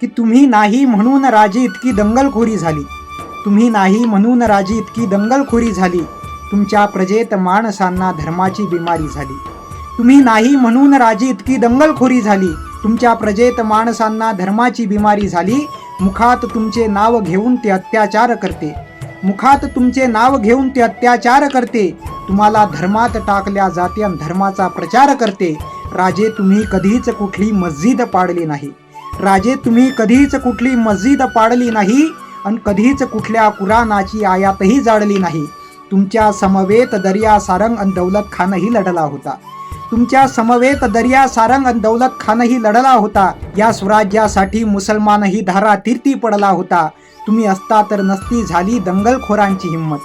की तुम्ही नाही म्हणून राजे इतकी दंगलखोरी झाली. तुम्ही नाही म्हणून राजे इतकी दंगलखोरी झाली. तुमच्या प्रजेत माणसांना धर्माची बिमारी झाली. तुम्ही नाही म्हणून राजे इतकी दंगलखोरी झाली. तुमच्या प्रजेत माणसांना धर्माची बिमारी झाली. मुखात तुमचे नाव घेऊन ते अत्याचार करते. मुखात तुमचे नाव घेऊन ते अत्याचार करते. तुम्हाला धर्मात टाकल्या जाते आणि धर्माचा प्रचार करते. राजे तुम्ही कधीच कुठली मस्जिद पाडली नाही. राजे तुम्ही कधीच कुठली मस्जिद पाडली नाही आणि कधीच कुठल्या कुराणाची आयातही जाळली नाही. तुमच्या समवेत दर्या सारंग आणि दौलत खानही लढला होता. तुमच्या समवेत दर्या सारंग आणि दौलत खानही लढला होता. या स्वराज्यासाठी मुसलमानही धारा तीर्थी पडला होता. तुम्ही असता तर नसती झाली दंगलखोरांची हिंमत.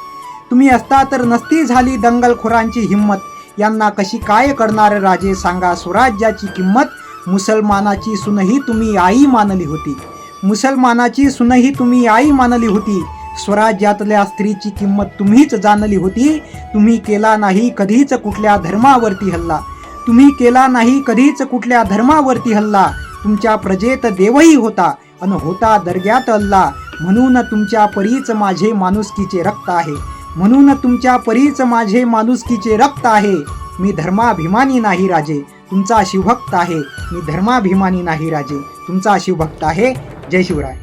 तुम्ही असता तर नसती झाली दंगलखोरांची हिंमत. यांना कशी काय करणार राजे सांगा. स्वराज्याची किंमत मुसलमानाची सुनही तुम्ही आई मानली होती. मुसलमानाची सुनही तुम्ही आई मानली होती. स्वराज्यातल्या स्त्रीची किंमत तुम्हीच जाणली होती. तुम्ही केला नाही कधीच कुठल्या धर्मावरती हल्ला. तुम्ही केला नाही कधीच कुठल्या धर्मावरती हल्ला. तुमच्या प्रजेत देवही होता अन होता दर्ग्यात अल्ला. म्हणून तुमच्या परीच माझे माणुसकीचे रक्त आहे. म्हणून तुमच्या परीच माझे माणुसकीचे रक्त आहे. मी धर्माभिमानी नाही राजे. तुमचा शिवभक्त आहे. मी धर्माभिमानी नाही राजे. तुमचा शिवभक्त आहे जय शिवराय.